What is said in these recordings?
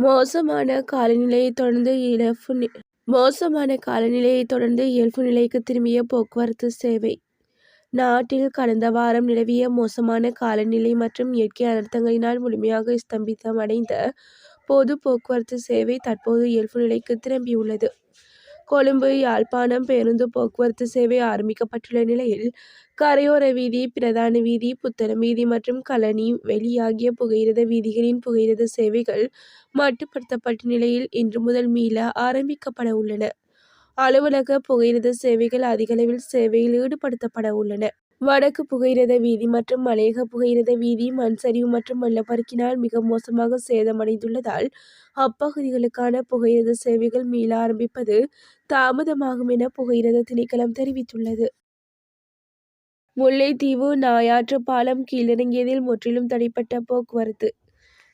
மோசமான காலநிலையை தொடர்ந்து இழப்பு மோசமான காலநிலையை தொடர்ந்து இயல்பு நிலைக்கு திரும்பிய போக்குவரத்து சேவை நாட்டில் கடந்த வாரம் நிலவிய மோசமான காலநிலை மற்றும் இயற்கை அனர்த்தங்களினால் முழுமையாக ஸ்தம்பிதமடைந்த பொது போக்குவரத்து சேவை தற்போது இயல்பு நிலைக்கு திரும்பியுள்ளது. கொழும்பு யாழ்ப்பாணம் பேருந்து போக்குவரத்து சேவை ஆரம்பிக்கப்பட்டுள்ள நிலையில் கரையோர வீதி பிரதான வீதி புத்தளம் வீதி மற்றும் கழனி வெளியாகிய புகையிரத வீதிகளின் புகையிரத சேவைகள் மட்டுப்படுத்தப்பட்ட நிலையில் இன்று முதல் மீள ஆரம்பிக்கப்பட உள்ளன. அலுவலக புகையிரத சேவைகள் அதிகளவில் சேவையில் ஈடுபடுத்தப்பட உள்ளன. வடக்கு புகையிரத வீதி மற்றும் மலையக புகையிரத வீதி மண் சரிவு மற்றும் வெள்ளப்பெருக்கினால் மிக மோசமாக சேதமடைந்துள்ளதால் அப்பகுதிகளுக்கான புகையிரத சேவைகள் மீள ஆரம்பிப்பது தாமதமாகும் என புகையிரத திணைக்களம் தெரிவித்துள்ளது. முல்லைத்தீவு நாயாற்று பாலம் கீழிறங்கியதில் முற்றிலும் தடைப்பட்ட போக்குவரத்து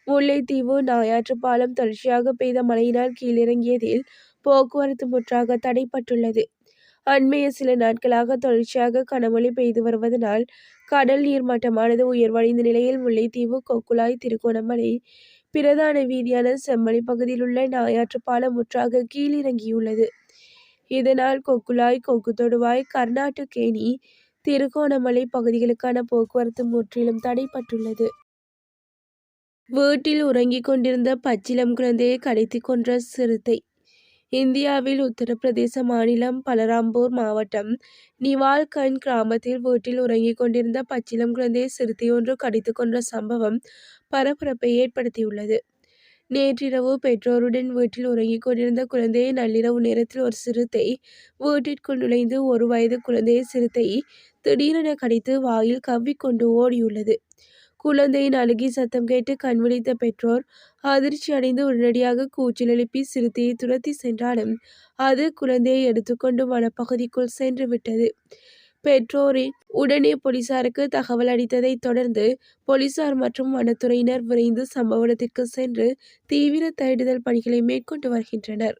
முல்லைத்தீவு நாயாற்று பாலம் தொடர்ச்சியாக பெய்த மழையினால் கீழிறங்கியதில் போக்குவரத்து முற்றாக தடைப்பட்டுள்ளது அண்மைய சில நாட்களாக தொடர்ச்சியாக கனமழை பெய்து வருவதனால் கடல் நீர் மட்டமானது உயர்வடைந்த நிலையில் முல்லைத்தீவு கொக்குழாய் திருகோணமலை பிரதான வீதியான செம்மலை பகுதியில் உள்ள நாயாற்று பாலம் முற்றாக கீழிறங்கியுள்ளது. இதனால் கொக்குளாய் கொக்குத்தொடுவாய் கர்நாட்டுக்கேணி திருகோணமலை பகுதிகளுக்கான போக்குவரத்து முற்றிலும் தடைப்பட்டுள்ளது வீட்டில் உறங்கிக் கொண்டிருந்த பச்சிலம் குழந்தையை கடத்திக் கொன்ற சிறுத்தை இந்தியாவில் உத்தரப்பிரதேச மாநிலம் பலராம்பூர் மாவட்டம் நிவால்கஞ்ச் கிராமத்தில் வீட்டில் உறங்கிக் கொண்டிருந்த பச்சிளம் குழந்தையை சிறுத்தையொன்று கடித்து கொன்ற சம்பவம் பரபரப்பை ஏற்படுத்தியுள்ளது. நேற்றிரவு பெற்றோருடன் வீட்டில் உறங்கிக் கொண்டிருந்த குழந்தையை நள்ளிரவு நேரத்தில் ஒரு சிறுத்தை வீட்டிற்குள் நுழைந்து ஒரு வயது குழந்தையை சிறுத்தை திடீரென கடித்து வாயில் கவ்விக்கொண்டு ஓடியுள்ளது. குழந்தையின் அழுகி சத்தம் கேட்டு கண் விழித்த பெற்றோர் அதிர்ச்சியடைந்து உடனடியாக கூச்சல் எழுப்பி சிறுத்தையை துரத்தி சென்றாலும் அது குழந்தையை எடுத்துக்கொண்டு வனப்பகுதிக்குள் சென்று விட்டது. பெற்றோரின் உடனே போலீசாருக்கு தகவல் அளித்ததை தொடர்ந்து போலீசார் மற்றும் வனத்துறையினர் விரைந்து சம்பவ இடத்திற்கு சென்று தீவிர தேடுதல் பணிகளை மேற்கொண்டு வருகின்றனர்.